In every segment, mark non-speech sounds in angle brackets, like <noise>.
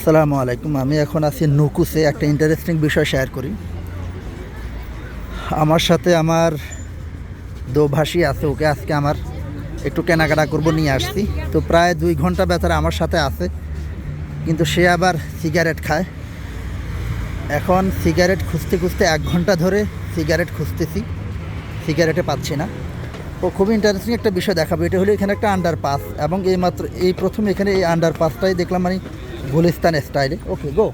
আসসালামু আলাইকুম। আমি এখন আছি নুকুসে একটা ইন্টারেস্টিং বিষয় শেয়ার করি। আমার সাথে আমার দোভাষী আছে, ওকে আজকে আমার একটু কেনাকাটা করব নিয়ে আসছি। তো প্রায় দুই ঘণ্টা বেতারে আমার সাথে আছে, কিন্তু সে আবার সিগারেট খায়। এখন সিগারেট খুঁজতে খুঁজতে এক ঘণ্টা ধরে সিগারেট খুঁজতেছি সিগারেটে পাচ্ছি না। ও খুবই ইন্টারেস্টিং একটা বিষয় দেখাবো, এটা হলো এখানে একটা আন্ডার পাস এবং এই মাত্র এই প্রথম এখানে এই আন্ডার পাসটাই দেখলাম মানে গুলিস্তান স্টাইলে। ওকে গো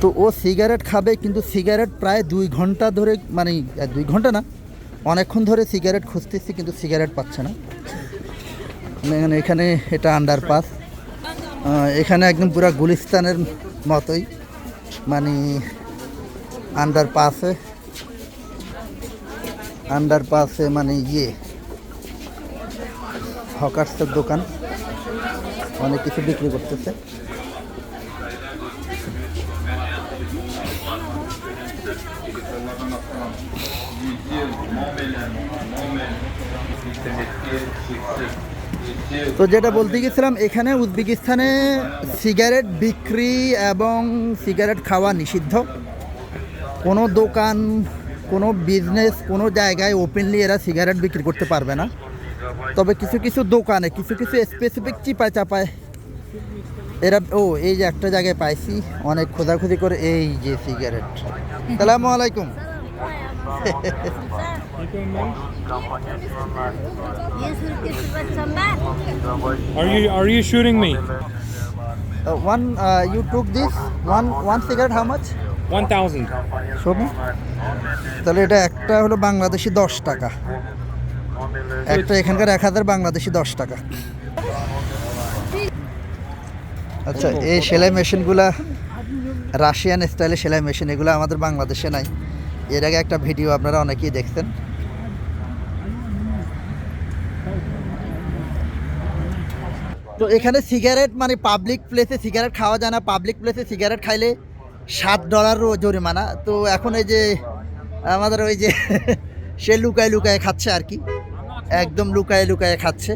তো ও সিগারেট খাবে, কিন্তু সিগারেট প্রায় দুই ঘণ্টা ধরে মানে দুই ঘণ্টা না, অনেকক্ষণ ধরে সিগারেট খুঁজতেছি, কিন্তু সিগারেট পাচ্ছে না। মানে এখানে এটা আন্ডার পাস এখানে একদম পুরো গুলিস্তানের মতোই মানে আন্ডার পাসে আন্ডার পাসে মানে ইয়ে। হকার্সের দোকান। অনেক কিছু বিক্রি করতেছে। তো যেটা বলতে গেছিলাম, এখানে উজবেকিস্তানে সিগারেট বিক্রি এবং সিগারেট খাওয়া নিষিদ্ধ। কোনো দোকান, কোনো বিজনেস, কোনো জায়গায় ওপেনলি এরা সিগারেট বিক্রি করতে পারবে না। তবে কিছু কিছু দোকানে কিছু কিছু স্পেসিফিক চিপায় চাপায়। এরা ও এই যে একটা জায়গায় পাইছি অনেক খোঁজাখুঁজি করে এই যে সিগারেট সালামু আলাইকুম। Are you are you shooting me? One you took this one one cigarette how much One thousand. শোনো তাহলে এটা একটা হলো বাংলাদেশি দশ টাকা। একটা এখানকার এক হাজার বাংলাদেশি দশ টাকা। আচ্ছা এই সেলাই মেশিনগুলা রাশিয়ান স্টাইলে সেলাই মেশিন, এগুলো আমাদের বাংলাদেশে নাই। এর আগে একটা ভিডিও আপনারা অনেকেই দেখছেন। তো এখানে সিগারেট মানে পাবলিক প্লেসে সিগারেট খাওয়া যায় না। পাবলিক প্লেসে সিগারেট খাইলে সাত ডলারও জরিমানা। তো এখন এই যে আমাদের ওই যে, <laughs> সে লুকায় লুকায় খাচ্ছে আর কি। একদম লুকায় লুকায় খাচ্ছে।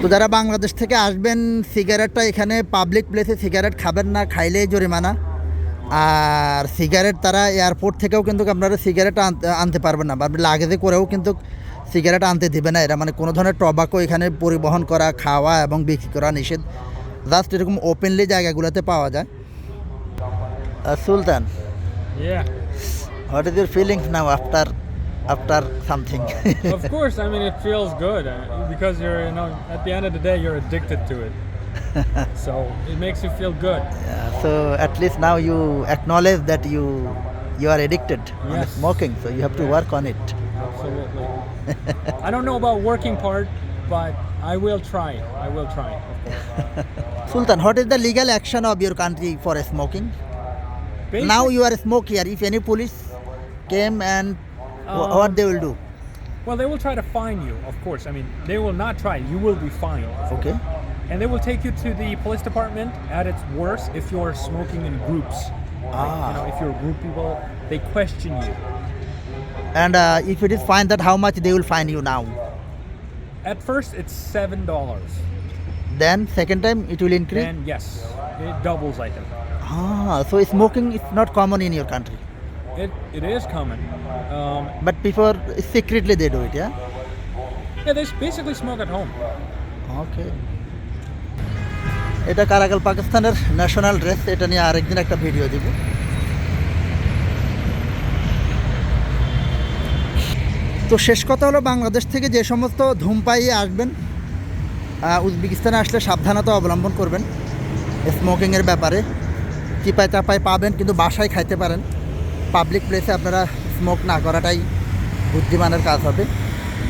তো যারা বাংলাদেশ থেকে আসবেন সিগারেটটা এখানে পাবলিক প্লেসে সিগারেট খাবেন না খাইলে জরিমানা। আর সিগারেট তারা এয়ারপোর্ট থেকেও কিন্তু আপনারা সিগারেট আনতে আনতে পারবেন না বা লাগেজে করেও কিন্তু সিগারেট আনতে দিবে না এরা। মানে কোনো ধরনের টবাকো এখানে পরিবহন করা খাওয়া এবং বিক্রি করা নিষেধ। জাস্ট এরকম ওপেনলি জায়গাগুলোতে পাওয়া যায়। Sultan. What is your feelings now after after something. <laughs> of course, I mean it feels good uh, because you're you know at the end of the day you're addicted to it. <laughs> so it makes you feel good. Yeah, so at least now you acknowledge that you you are addicted yes. to smoking, so you have to work on it. Absolutely. <laughs> I don't know about working part, but I will try. I will try. Sultan, what is the legal action of your country for smoking? Basically, now you are a smoker. If any police came and wh- what Um, they will do Well, they will try to fine you. Of course. I mean, they will not try. You will be fined. okay And they will take you to the police department at its worst if you're smoking in groups. Like, Ah. You know, if you're a group people, they question you. and uh, if it is fine that how much they will fine you now At first, it's seven dollars. then second time it will increase And yes, it doubles, I think. ah so smoking is not common in your country It it is common. Um, but before secretly they do it yeah? yeah, they basically smoke at home. Okay এটা কারাগাল পাকিস্তানের national dress এটা নিয়ে আরেকদিন একটা video দিব। তো শেষ কথা হলো বাংলাদেশ থেকে যে সমস্ত ধূমপাই আসবেন আহ, উজবেকিস্তানে আসলে সাবধানতা অবলম্বন করবেন। স্মোকিংয়ের ব্যাপারে চিপায় চাপায় পাবেন কিন্তু বাসায় খাইতে পারেন। পাবলিক প্লেসে আপনারা স্মোক না করাটাই বুদ্ধিমানের কাজ হবে।